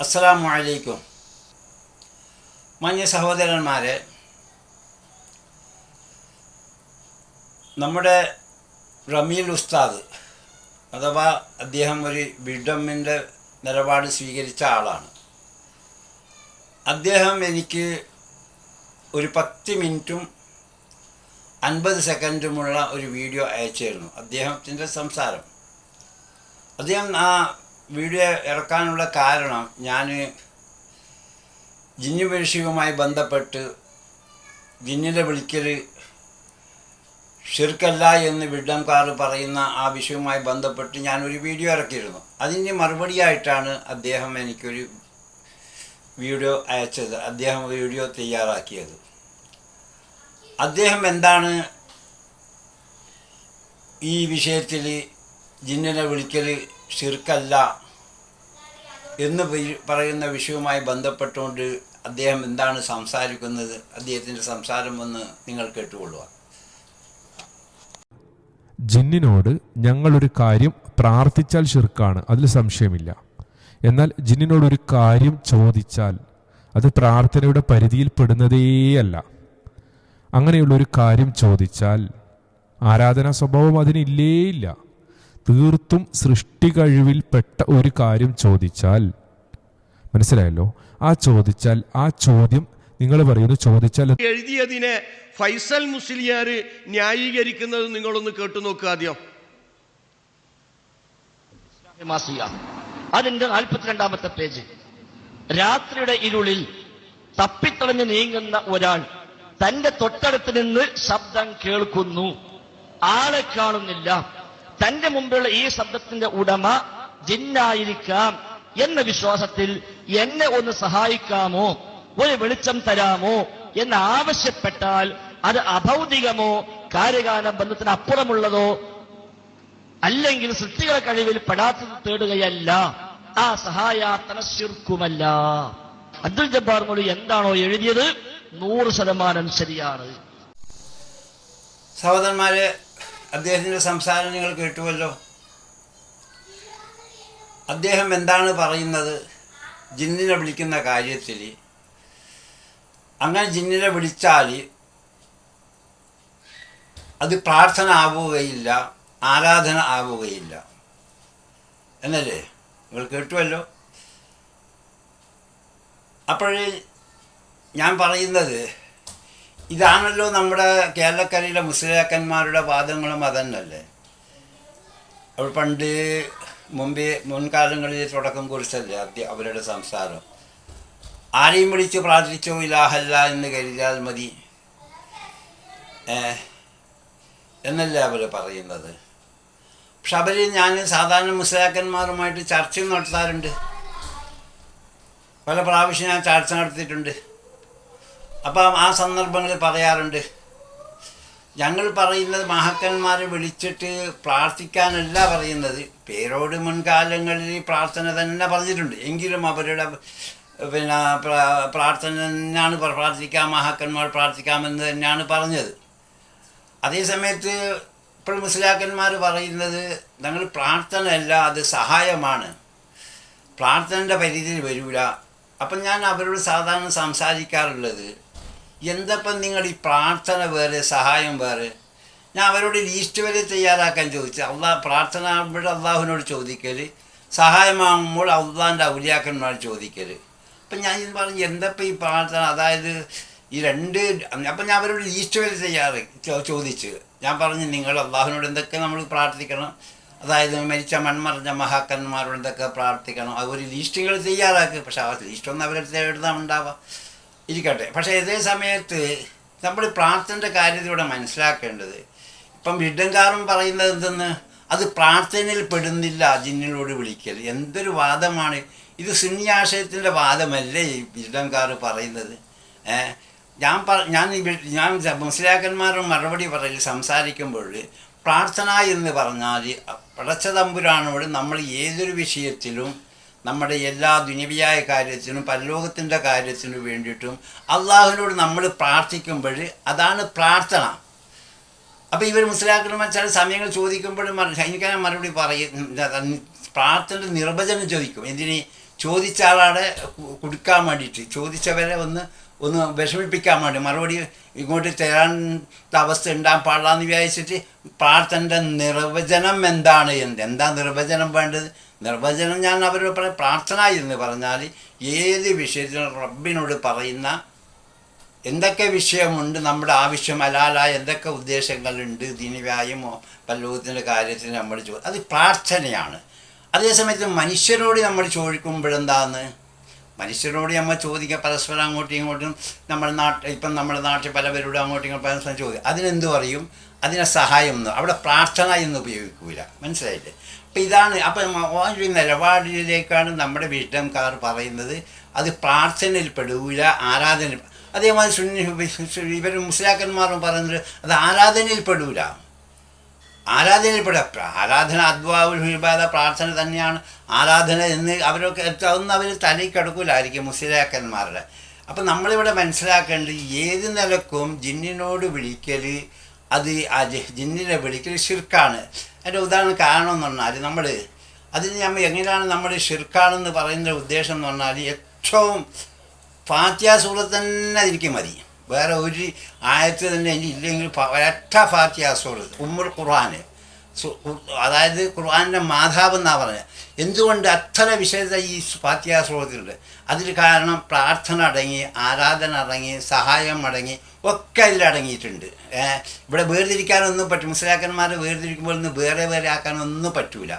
അസ്സലാമു അലൈക്കും. മാന്യ സഹോദരന്മാരെ നമ്മുടെ റമീൽ ഉസ്താദ് അഥവാ അദ്ദേഹം ഒരു ബിഡമ്മിന്റെ നിലപാട് സ്വീകരിച്ച ആളാണ്. അദ്ദേഹം എനിക്ക് ഒരു പത്ത് മിനിറ്റും അൻപത് സെക്കൻഡുമുള്ള ഒരു വീഡിയോ അയച്ചിരുന്നു. അദ്ദേഹത്തിന്റെ സംസാരം. അദ്ദേഹം ആ വീഡിയോ ഇറക്കാനുള്ള കാരണം ഞാൻ ജിന്നു വിഷയവുമായി ബന്ധപ്പെട്ട് ജിന്നിനെ വിളിക്കൽ ഷിർക്കല്ല എന്ന് വിഡംകാർ പറയുന്ന ആ വിഷയവുമായി ബന്ധപ്പെട്ട് ഞാനൊരു വീഡിയോ ഇറക്കിയിരുന്നു. അതിന്റെ മറുപടിയായിട്ടാണ് അദ്ദേഹം എനിക്കൊരു വീഡിയോ അയച്ചത്. അദ്ദേഹം വീഡിയോ തയ്യാറാക്കിയത്. അദ്ദേഹം എന്താണ് ഈ വിഷയത്തിൽ ജിന്നിനെ വിളിക്കൽ ഷിർക്കല്ല എന്ന് പറയുന്ന വിഷയവുമായി ബന്ധപ്പെട്ടുകൊണ്ട് അദ്ദേഹം എന്താണ് സംസാരിക്കുന്നത് അദ്ദേഹത്തിന്റെ സംസാരം ഒന്ന് നിങ്ങൾ കേട്ടുകൊള്ളുക. ജിന്നിനോട് ഞങ്ങളൊരു കാര്യം പ്രാർത്ഥിച്ചാൽ ഷിർക്കാണ് അതിൽ സംശയമില്ല. എന്നാൽ ജിന്നിനോട് ഒരു കാര്യം ചോദിച്ചാൽ അത് പ്രാർത്ഥനയുടെ പരിധിയിൽ പെടുന്നതേയല്ല. അങ്ങനെയുള്ള ഒരു കാര്യം ചോദിച്ചാൽ ആരാധനാ സ്വഭാവം അതിനില്ലേയില്ല. തീർത്തും സൃഷ്ടി കഴിവിൽപ്പെട്ട ഒരു കാര്യം ചോദിച്ചാൽ മനസ്സിലായല്ലോ? ആ ചോദിച്ചാൽ ആ ചോദ്യം നിങ്ങൾ പറയുന്നു ചോദിച്ചാൽ എഴുതിയതിനെ ഫൈസൽ മുസ്ലിയാർ ന്യായീകരിക്കുന്നത് നിങ്ങളൊന്ന് കേട്ടു നോക്കുക ആദ്യം. അതിന്റെ നാൽപ്പത്തിരണ്ടാമത്തെ പേജ്. രാത്രിയുടെ ഇരുളിൽ തപ്പിത്തളഞ്ഞ് നീങ്ങുന്ന ഒരാൾ തന്റെ തൊട്ടടുത്ത് നിന്ന് ശബ്ദം കേൾക്കുന്നു. ആളെ കാണുന്നില്ല. തന്റെ മുമ്പിലുള്ള ഈ ശബ്ദത്തിന്റെ ഉടമ ജിന്നായിരിക്കാം എന്ന വിശ്വാസത്തിൽ എന്നെ ഒന്ന് സഹായിക്കാമോ? ഒരു വെളിച്ചം തരാമോ? എന്ന് ആവശ്യപ്പെട്ടാൽ അത് അഭൗതികമോ കാര്യകാല ബന്ധത്തിന് അപ്പുറമുള്ളതോ അല്ലെങ്കിൽ സൃഷ്ടികളെ കഴിവിൽ പെടാത്തത് തേടുകയല്ല. ആ സഹായാർത്ഥന ശുർക്കുമല്ല. അബ്ദുൽ ജബ്ബാർ മൊഴി എന്താണോ എഴുതിയത്? നൂറ് ശതമാനം ശരിയാണ്. സഹോദരന്മാരെ അദ്ദേഹത്തിന്റെ സംസാരം നിങ്ങൾ കേട്ടുവല്ലോ. അദ്ദേഹം എന്താണ് പറയുന്നത്? ജിന്നിനെ വിളിക്കുന്ന കാര്യത്തിൽ അങ്ങനെ ജിന്നിനെ വിളിച്ചാൽ അത് പ്രാർത്ഥന ആവുകയില്ല ആരാധന ആവുകയില്ല. എന്നല്ലേ? നിങ്ങൾ കേട്ടുവല്ലോ? അപ്പോഴേ ഞാൻ പറയുന്നത് ഇതാണല്ലോ നമ്മുടെ കേരളക്കരയിലെ മുസ്ലിയാക്കന്മാരുടെ വാദങ്ങളും അതന്നല്ലേ? അവർ പണ്ട് മുമ്പേ മുൻകാലങ്ങളിൽ തുടക്കം കുറിച്ചല്ലേ അദ്യ അവരുടെ സംസാരം? ആരെയും വിളിച്ച് പ്രാർത്ഥിച്ചോ ഇലാഹല്ല എന്ന് കരുതിയാൽ മതി. എന്നല്ലേ അവർ പറയുന്നത്? പക്ഷെ അവർ ഞാൻ സാധാരണ മുസ്ലിയാക്കന്മാരുമായിട്ട് ചർച്ച നടത്താറുണ്ട്. പല പ്രാവശ്യം ഞാൻ ചർച്ച നടത്തിയിട്ടുണ്ട്. അപ്പം ആ സന്ദർഭങ്ങളിൽ പറയാറുണ്ട് ഞങ്ങൾ പറയുന്നത് മഹാക്കന്മാരെ വിളിച്ചിട്ട് പ്രാർത്ഥിക്കാനല്ല പറയുന്നത്. പേരോട് മുൻകാലങ്ങളിൽ പ്രാർത്ഥന തന്നെ പറഞ്ഞിട്ടുണ്ട്. എങ്കിലും അവരുടെ പിന്നെ പ്രാർത്ഥന തന്നെയാണ് പ്ര- പ്രാർത്ഥിക്കാം മഹാക്കന്മാർ പ്രാർത്ഥിക്കാമെന്ന് തന്നെയാണ് പറഞ്ഞത്. അതേസമയത്ത് ഇപ്പോൾ മുസ്ലാക്കന്മാർ പറയുന്നത് ഞങ്ങൾ പ്രാർത്ഥനയല്ല അത് സഹായമാണ്. പ്രാർത്ഥനയുടെ പരിധിയിൽ വരില്ല അപ്പം ഞാൻ അവരോട് സാധാരണ സംസാരിക്കാറുള്ളത് എന്തപ്പം നിങ്ങൾ ഈ പ്രാർത്ഥന വേറെ സഹായം വേറെ? ഞാൻ അവരോട് ലീസ്റ്റ് വരെ തയ്യാറാക്കാൻ ചോദിച്ചു അള്ളാഹ് പ്രാർത്ഥന ആകുമ്പോൾ അള്ളാഹുവിനോട് ചോദിക്കൽ സഹായമാകുമ്പോൾ അള്ളാഹിന്റെ ഔലിയാക്കന്മാർ ചോദിക്കൽ അപ്പം ഞാൻ പറഞ്ഞു എന്തപ്പം ഈ പ്രാർത്ഥന? അതായത് ഈ രണ്ട് അപ്പം ഞാൻ അവരോട് ലീസ്റ്റ് വരെ തയ്യാറ് ചോദിച്ചു. ഞാൻ പറഞ്ഞു നിങ്ങൾ അള്ളാഹുവിനോട് എന്തൊക്കെ നമ്മൾ പ്രാർത്ഥിക്കണം? അതായത് മരിച്ച മൺമറഞ്ഞ മഹാക്കന്മാരോട് എന്തൊക്കെ പ്രാർത്ഥിക്കണം? അവർ ലീസ്റ്റുകൾ തയ്യാറാക്കുക പക്ഷെ ആ ലീസ്റ്റൊന്നും അവരുടെ എഴുതാമുണ്ടാവാം ഇരിക്കട്ടെ. പക്ഷേ ഇതേ സമയത്ത് നമ്മൾ പ്രാർത്ഥനയുടെ കാര്യത്തിലൂടെ മനസ്സിലാക്കേണ്ടത് ഇപ്പം വിഡ്ഡങ്കാറും പറയുന്നത് എന്തെന്ന്? അത് പ്രാർത്ഥനയിൽ പെടുന്നില്ല ജിന്നിനോട് വിളിക്കൽ. എന്തൊരു വാദമാണ്. ഇത് സുന്യാശയത്തിന്റെ വാദമല്ലേ ഈ വിഡ്ഡങ്കാർ പറയുന്നത്? ഞാൻ പറ ഞാൻ ഞാൻ മുസ്ലിയാക്കന്മാരുടെ മറുപടി പറയൽ സംസാരിക്കുമ്പോൾ പ്രാർത്ഥന എന്ന് പറഞ്ഞാൽ പടച്ച തമ്പുരാനോട് നമ്മൾ ഏതൊരു വിഷയത്തിലും നമ്മുടെ എല്ലാ ദുനിവിയായ കാര്യത്തിനും പരലോകത്തിന്റെ കാര്യത്തിനും വേണ്ടിയിട്ടും അള്ളാഹുവിനോട് നമ്മൾ പ്രാർത്ഥിക്കുമ്പോൾ അതാണ് പ്രാർത്ഥന. അപ്പോൾ ഇവർ മനസ്സിലാക്കണമെന്ന് ചില സമയങ്ങൾ ചോദിക്കുമ്പോഴും ഞാൻ മറുപടി പറയും പ്രാർത്ഥന നിർവചനം ചോദിക്കും. എന്തിന്? ചോദിച്ച ആളാണ് കൊടുക്കാൻ വേണ്ടിയിട്ട്. ചോദിച്ചവരെ ഒന്ന് ഒന്ന് വിഷമിപ്പിക്കാൻ വേണ്ടി മറുപടി ഇങ്ങോട്ട് തരാത്ത അവസ്ഥ ഉണ്ടാകാൻ പാടില്ലാന്ന് വിചാരിച്ചിട്ട് പ്രാർത്ഥനയുടെ നിർവചനം എന്താണ് എന്ത്? എന്താ നിർവചനം വേണ്ടത്? നിർവചനം ഞാൻ അവരോട് പറയാം പ്രാർത്ഥന എന്ന് പറഞ്ഞാൽ ഏത് വിഷയത്തിൽ റബ്ബിനോട് പറയുന്ന എന്തൊക്കെ വിഷയമുണ്ട് നമ്മുടെ ആവശ്യം അലാലായ എന്തൊക്കെ ഉദ്ദേശങ്ങളുണ്ട് ദിനവ്യായമോ പല്ലോകത്തിന്റെ കാര്യത്തിൽ നമ്മൾ ചോ അത് പ്രാർത്ഥനയാണ്. അതേസമയത്ത് മനുഷ്യരോട് നമ്മൾ ചോദിക്കുമ്പോഴെന്താന്ന് മനുഷ്യരോട് നമ്മൾ ചോദിക്കുക പരസ്പരം അങ്ങോട്ടും ഇങ്ങോട്ടും നമ്മുടെ നാട്ടിൽ ഇപ്പം നമ്മുടെ നാട്ടിൽ പലവരോടും അങ്ങോട്ടും ഇങ്ങോട്ടും പരസ്പരം ചോദിക്കും അതിനെന്ത് പറയും? അതിനെ സഹായം എന്ന്. അവിടെ പ്രാർത്ഥന എന്ന് ഉപയോഗിക്കൂല. മനസ്സിലായില്ലേ? അപ്പം ഇതാണ് അപ്പം ഒരു നിലപാടിലേക്കാണ് നമ്മുടെ വിഷ്ണംകാർ പറയുന്നത്. അത് പ്രാർത്ഥനയിൽ പെടൂല ആരാധന അതേമാതിരി സുന്നി ഇവർ മുസ്ലിയാക്കന്മാരും പറയുന്നത് അത് ആരാധനയിൽ പെടൂല. ആരാധനയിൽപ്പെടുക ആരാധന ഹിബാദ പ്രാർത്ഥന തന്നെയാണ്. ആരാധന എന്ന് അവരൊക്കെ അതൊന്നും അവർ തലയിൽ കിടക്കൂലായിരിക്കും മുസ്ലിയാക്കന്മാരുടെ. അപ്പം നമ്മളിവിടെ മനസ്സിലാക്കേണ്ടത് ഏത് നിലക്കും ജിന്നിനോട് വിളിക്കൽ അത് ആ ജിന്നിനെ വിളിക്കൽ ഷിർക്കാണ് അതിന്റെ ഉദാഹരണം കാരണം എന്ന് പറഞ്ഞാൽ നമ്മൾ അതിന് നമ്മൾ എങ്ങനെയാണ് നമ്മൾ ഷിർക്കാണെന്ന് പറയുന്ന ഉദ്ദേശം എന്ന് പറഞ്ഞാൽ ഏറ്റവും ഫാത്തിയ സൂറത്ത് തന്നെ എനിക്ക് മതി. വേറെ ഒരു ആയത്ത് തന്നെ ഇനി ഇല്ലെങ്കിൽ ഒരൊറ്റ ഫാത്തിയ സൂറത്ത് ഉമ്മുൽ ഖുർആന്. അതായത് ഖുർആാനിന്റെ മാതാവ് എന്നാണ് പറഞ്ഞത് എന്തുകൊണ്ട് അത്ര വിശേഷത ഈ ഫാത്തിയ സൂറത്തിലുണ്ട്? അതിന് കാരണം പ്രാർത്ഥന അടങ്ങി ആരാധന അടങ്ങി സഹായം അടങ്ങി ഒക്കെ അതിലടങ്ങിയിട്ടുണ്ട് ഇവിടെ വേർതിരിക്കാനൊന്നും പറ്റും മുസ്ലിയാക്കന്മാരെ വേർതിരിക്കുമ്പോൾ ഒന്ന് വേറെ വേറെ ആക്കാനൊന്നും പറ്റൂല.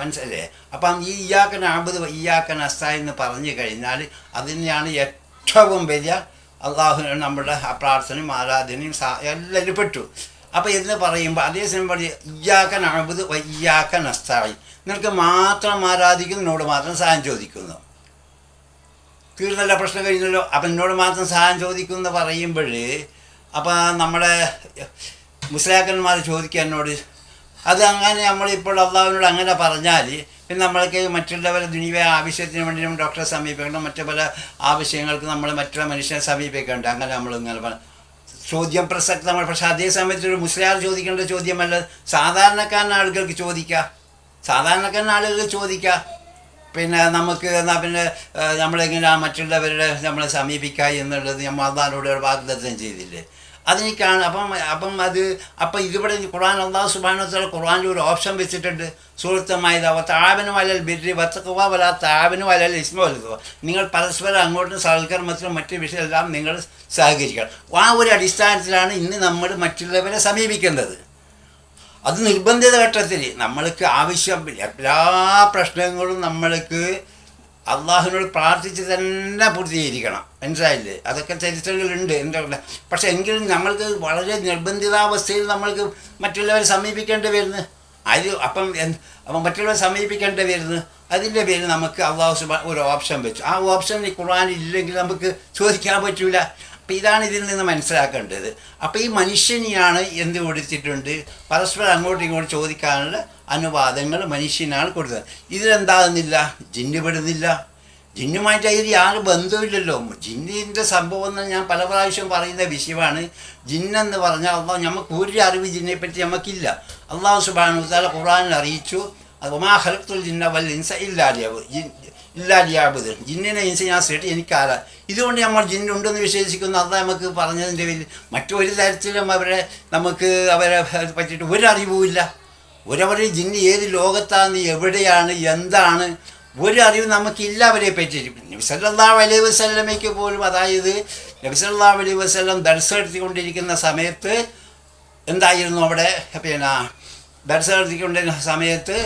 മനസ്സിലല്ലേ അപ്പം ഈ ഇയാക്കൻ അമ്പത് ഇയാക്കൻ അസ്ത എന്ന് പറഞ്ഞു കഴിഞ്ഞാൽ അതിനെയാണ് ഏറ്റവും വലിയ അള്ളാഹു നമ്മുടെ പ്രാർത്ഥനയും ആരാധനയും സാ എല്ലാം പെട്ടു. അപ്പം എന്ന് പറയുമ്പോൾ അതേസമയം പറയും ഇയാക്കൻ അഴുപത് വയ്യാക്കൻ അസ്തായി നിനക്ക് മാത്രം ആരാധിക്കുന്നു എന്നോട് മാത്രം സഹായം ചോദിക്കുന്നു. തീർന്നല്ല പ്രശ്നം കഴിഞ്ഞല്ലോ. അപ്പം എന്നോട് മാത്രം സഹായം ചോദിക്കുന്നു എന്ന് പറയുമ്പോൾ അപ്പം നമ്മുടെ മുസ്ലാക്കന്മാർ ചോദിക്കുക എന്നോട് അത് അങ്ങനെ നമ്മളിപ്പോൾ അള്ളാഹുവിനോട് അങ്ങനെ പറഞ്ഞാൽ പിന്നെ നമ്മൾക്ക് മറ്റുള്ളവരെ ദുനിയ ആവശ്യത്തിന് വേണ്ടി നമ്മൾ ഡോക്ടറെ സമീപിക്കണം മറ്റു പല ആവശ്യങ്ങൾക്ക് നമ്മൾ മറ്റുള്ള മനുഷ്യനെ സമീപിക്കേണ്ട. അങ്ങനെ നമ്മൾ ഇങ്ങനെ പറഞ്ഞു ചോദ്യം പ്രസക്തമാണ് പക്ഷെ അതേ സമയത്ത് ഒരു മുസ്ലിയാർ ചോദിക്കേണ്ട ചോദ്യമല്ല. സാധാരണക്കാരൻ ആളുകൾക്ക് ചോദിക്കുക സാധാരണക്കാരൻ ആളുകൾക്ക് ചോദിക്കുക പിന്നെ നമുക്ക് എന്നാൽ പിന്നെ നമ്മളെങ്ങനെ മറ്റുള്ളവരുടെ നമ്മളെ സമീപിക്കുക എന്നുള്ളത് നമ്മൾ ഒരു വാഗ്ദത്തം ചെയ്തില്ലേ? അതിനേക്കാണ്. അപ്പം അപ്പം അത് അപ്പം ഇതിവിടെ ഖുർആൻ അള്ളാഹു സുബാനത്താൽ ഖുർആനിൽ ഒരു ഓപ്ഷൻ വെച്ചിട്ടുണ്ട്. സുഹൃത്തമായത് താപനും അലൽ ബിരി വത്തക്കുവ വല താപനും അലൽ ഇസ്മ വലുതുവ നിങ്ങൾ പരസ്പരം അങ്ങോട്ടും സൽക്കർമ്മത്തിലും മറ്റ് വിഷയമെല്ലാം നിങ്ങൾ സഹകരിക്കണം. ആ ഒരു അടിസ്ഥാനത്തിലാണ് ഇന്ന് നമ്മൾ മറ്റുള്ളവരെ സമീപിക്കേണ്ടത്. അത് നിർബന്ധിത ഘട്ടത്തിൽ നമ്മൾക്ക് ആവശ്യം എല്ലാ പ്രശ്നങ്ങളും നമ്മൾക്ക് അള്ളാഹുവിനോട് പ്രാർത്ഥിച്ച് തന്നെ പൂർത്തീകരിക്കണം. മനസ്സിലായില്ലേ? അതൊക്കെ ചരിത്രങ്ങളുണ്ട് കൂടെ പക്ഷെ എങ്കിലും നമ്മൾക്ക് വളരെ നിർബന്ധിതാവസ്ഥയിൽ നമ്മൾക്ക് മറ്റുള്ളവരെ സമീപിക്കേണ്ടി വരുന്നു. അത് അപ്പം അപ്പം മറ്റുള്ളവരെ സമീപിക്കേണ്ടി വരുന്നു. അതിന്റെ പേരിൽ നമുക്ക് അള്ളാഹു ഒരു ഓപ്ഷൻ വെച്ചു. ആ ഓപ്ഷൻ ഈ ഖുർആൻ ഇല്ലെങ്കിൽ നമുക്ക് ചോദിക്കാൻ പറ്റൂല. അപ്പം ഇതാണ് ഇതിൽ നിന്ന് മനസ്സിലാക്കേണ്ടത്. അപ്പോൾ ഈ മനുഷ്യനെയാണ് എന്ത് കൊടുത്തിട്ടുണ്ട്? പരസ്പരം അങ്ങോട്ടും ഇങ്ങോട്ടും ചോദിക്കാനുള്ള അനുവാദങ്ങൾ മനുഷ്യനാണ് കൊടുത്തത്. ഇതിലെന്താകുന്നില്ല? ജിന്ന് പെടുന്നില്ല. ജിന്നുമായിട്ട് അതിൽ യാതൊരു ബന്ധമില്ലല്ലോ ജിന്നിന്റെ സംഭവം എന്ന് ഞാൻ പല പ്രാവശ്യം പറയുന്ന വിഷയമാണ്. ജിന്നെന്ന് പറഞ്ഞാൽ അള്ളാഹ് നമുക്ക് ഒരു അറിവ് ജിന്നെ പറ്റി നമുക്കില്ല. അള്ളാഹു സുബാനു താല ഖുറാനിൽ അറിയിച്ചു. അത് ഒമാ ഹലത്തുൽ ജിന്ന വൽ ഇൻസ ഇല്ലാലിയാവ് ഇല്ലാലിയാബുദ് ജിന്നിനെ ഇൻസ ഞാൻ സൃഷ്ടി ഇതുകൊണ്ട് നമ്മൾ ജിന്നുണ്ടെന്ന് വിശ്വസിക്കുന്ന. അത് നമുക്ക് പറഞ്ഞതിന്റെ പേരിൽ മറ്റൊരു തരത്തിലും അവരെ നമുക്ക് അവരെ പറ്റിയിട്ട് ഒരു അറിവുമില്ല ഒരവരെ ജിന്ന് ഏത് ലോകത്താണ് എവിടെയാണ് എന്താണ് ഒരു അറിവ് നമുക്കില്ല അവരെ പറ്റിയിട്ട് നബിസല്ലാ അലൈഹി വസ്ലമയ്ക്ക് പോലും അതായത് നബിസല്ലാ അലൈഹി വസ്ലം ദർശനത്തിക്കൊണ്ടിരിക്കുന്ന സമയത്ത് എന്തായിരുന്നു അവിടെ? പിന്നെ ദർശനത്തിക്കൊണ്ടിരുന്ന സമയത്ത്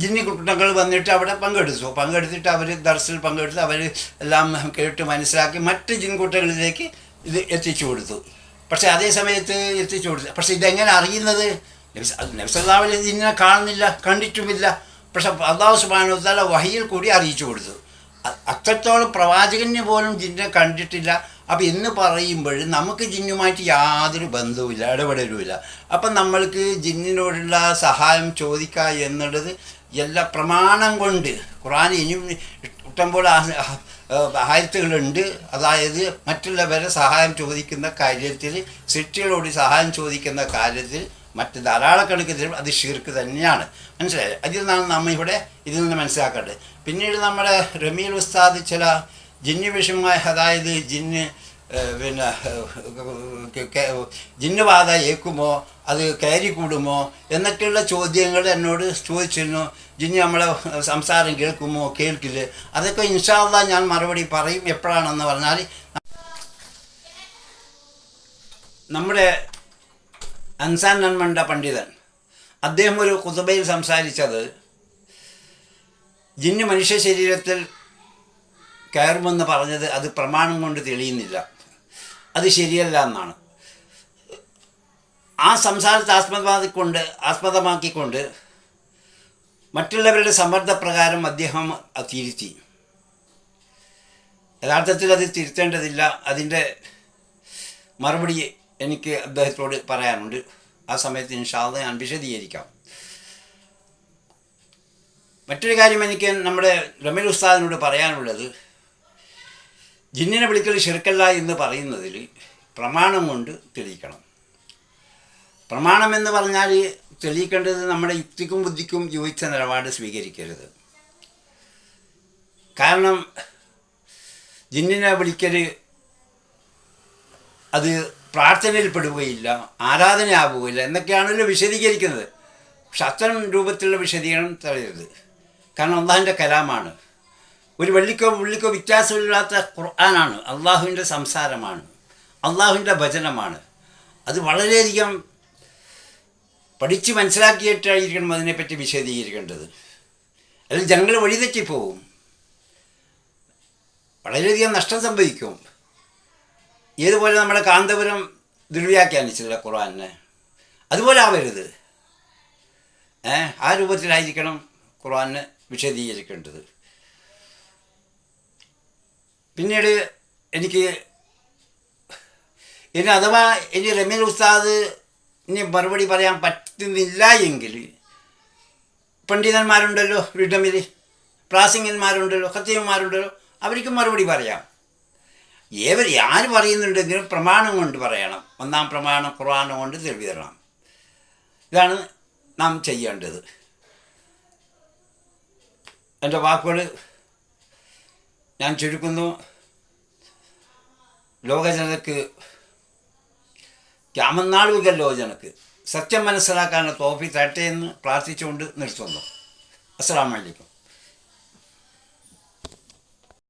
ജിന്നി കുട്ടങ്ങൾ വന്നിട്ട് അവിടെ പങ്കെടുത്തു. പങ്കെടുത്തിട്ട് അവർ ദർശനം പങ്കെടുത്ത് അവർ എല്ലാം കേട്ട് മനസ്സിലാക്കി മറ്റ് ജിൻകൂട്ടങ്ങളിലേക്ക് ഇത് എത്തിച്ചു കൊടുത്തു. പക്ഷേ അതേ സമയത്ത് എത്തിച്ചു കൊടുത്തു. പക്ഷേ ഇതെങ്ങനെ അറിയുന്നത്? നബ്സല്ലാവിൽ ഇതിനെ കാണുന്നില്ല കണ്ടിട്ടുമില്ല. പക്ഷെ അള്ളാഹു സുബാനുത്താല വഹിയിൽ കൂടി അറിയിച്ചു കൊടുത്തു. അത്രത്തോളം പ്രവാചകന് പോലും ജിന്നെ കണ്ടിട്ടില്ല. അപ്പം എന്ന് പറയുമ്പോൾ നമുക്ക് ജിന്നുമായിട്ട് യാതൊരു ബന്ധവുമില്ല ഇടപെടലുമില്ല. അപ്പം നമ്മൾക്ക് ജിന്നിനോടുള്ള സഹായം ചോദിക്കുക എന്നുള്ളത് എല്ലാ പ്രമാണം കൊണ്ട് ഖുറാൻ ഇനിയും ഇഷ്ടംപോലെ ആയത്തുകളുണ്ട്. അതായത് മറ്റുള്ളവരെ സഹായം ചോദിക്കുന്ന കാര്യത്തിൽ സിറ്റികളോട് സഹായം ചോദിക്കുന്ന കാര്യത്തിൽ മറ്റ് ധാരാളക്കണക്കിന് അത് ഷീർക്ക് തന്നെയാണ്. മനസ്സിലായത് അതിൽ നിന്നാണ് നമ്മൾ ഇവിടെ ഇതിൽ നിന്ന് മനസ്സിലാക്കേണ്ടത്. പിന്നീട് നമ്മുടെ റമീൽ ഉസ്താദ് ചില ജിന്നു വിഷയമായ അതായത് ജിന്ന് പിന്നെ ഏഹ്, കെ- ജിന്ന് ബാധ ഏക്കുമോ അത് കയറി കൂടുമോ? എന്നൊക്കെയുള്ള ചോദ്യങ്ങൾ എന്നോട് ചോദിച്ചിരുന്നു. ജിന്ന് നമ്മളെ സംസാരം കേൾക്കുമോ? കേൾക്കില്ല? അതൊക്കെ ഇൻഷാല്ല ഞാൻ മറുപടി പറയും എപ്പോഴാണെന്ന് പറഞ്ഞാൽ നമ്മുടെ അൻസാൻ നന്മണ്ട പണ്ഡിതൻ അദ്ദേഹം ഒരു കുതുബയിൽ സംസാരിച്ചത് ജിന്ന് മനുഷ്യ ശരീരത്തിൽ കയറുമെന്ന് പറഞ്ഞത് അത് പ്രമാണം കൊണ്ട് തെളിയുന്നില്ല. അത് ശരിയല്ല എന്നാണ്. ആ സംസാരത്തെ ആസ്പദമാക്കിക്കൊണ്ട് ആസ്പദമാക്കിക്കൊണ്ട് മറ്റുള്ളവരുടെ സമ്മർദ്ദപ്രകാരം അദ്ദേഹം തിരുത്തി. യഥാർത്ഥത്തിൽ അത് തിരുത്തേണ്ടതില്ല. അതിന്റെ മറുപടി എനിക്ക് അദ്ദേഹത്തോട് പറയാനുണ്ട്. ആ സമയത്ത് ഇൻഷാദ് ഞാൻ വിശദീകരിക്കാം. മറ്റൊരു കാര്യം എനിക്ക് നമ്മുടെ രമേൽ ഉസ്താദിനോട് പറയാനുള്ളത് ജിന്നിനെ വിളിക്കൽ ശിർക്കല്ല എന്ന് പറയുന്നതിൽ പ്രമാണം കൊണ്ട് തെളിയിക്കണം. പ്രമാണം എന്ന് പറഞ്ഞാൽ തെളിയിക്കേണ്ടത് നമ്മുടെ യുക്തിക്കും ബുദ്ധിക്കും യോജിച്ച നിലപാട് സ്വീകരിക്കരുത്. കാരണം ജിന്നിനെ വിളിക്കൽ അത് പ്രാർത്ഥനയിൽ പെടുകയില്ല ആരാധനയാവുകയില്ല എന്നൊക്കെയാണല്ലോ വിശദീകരിക്കുന്നത്. പക്ഷെ അത്തരം രൂപത്തിലുള്ള വിശദീകരണം തരരുത് കാരണം അള്ളാഹിന്റെ കലാമാണ്. ഒരു വെള്ളിക്കോ പുള്ളിക്കോ വ്യത്യാസമില്ലാത്ത ഖുർആനാണ്. അള്ളാഹുവിന്റെ സംസാരമാണ്. അള്ളാഹുവിന്റെ ഭജനമാണ്. അത് വളരെയധികം പഠിച്ച് മനസ്സിലാക്കിയിട്ടായിരിക്കണം അതിനെപ്പറ്റി വിശദീകരിക്കേണ്ടത്. അല്ലെങ്കിൽ ജനങ്ങൾ വഴിതെറ്റിപ്പോവും. വളരെയധികം നഷ്ടം സംഭവിക്കും. ഏതുപോലെ നമ്മുടെ കാന്തപുരം ദുർവ്യാഖ്യാനിച്ചില്ല ഖുർആാനെ അതുപോലെ ആവരുത്. ആ രൂപത്തിലായിരിക്കണം ഖുർആനെ വിശദീകരിക്കേണ്ടത്. പിന്നീട് എനിക്ക് ഇനി അഥവാ ഇനി റമീൽ ഉസ്താദ് ഇനി മറുപടി പറയാൻ പറ്റുന്നില്ല എങ്കിൽ പണ്ഡിതന്മാരുണ്ടല്ലോ വിഡമിൽ പ്രാസിംഗന്മാരുണ്ടല്ലോ ഖത്തീവന്മാരുണ്ടല്ലോ അവർക്ക് മറുപടി പറയാം. ഏവർ ആര് പറയുന്നുണ്ടെങ്കിലും പ്രമാണം കൊണ്ട് പറയണം. ഒന്നാം പ്രമാണം ഖുർആാനം കൊണ്ട് തെളിവ് തരണം. ഇതാണ് നാം ചെയ്യേണ്ടത്. എന്റെ വാക്കുകൾ ഞാൻ ചുരുക്കുന്നു. ലോകജനക്ക് ക്യാമനാളുകല്ലോ ജനക്ക് സത്യം മനസ്സിലാക്കാനുള്ള തോഫി തരട്ടെ എന്ന് പ്രാർത്ഥിച്ചുകൊണ്ട് നിർത്തുന്നു. അസ്സാം വലൈക്കും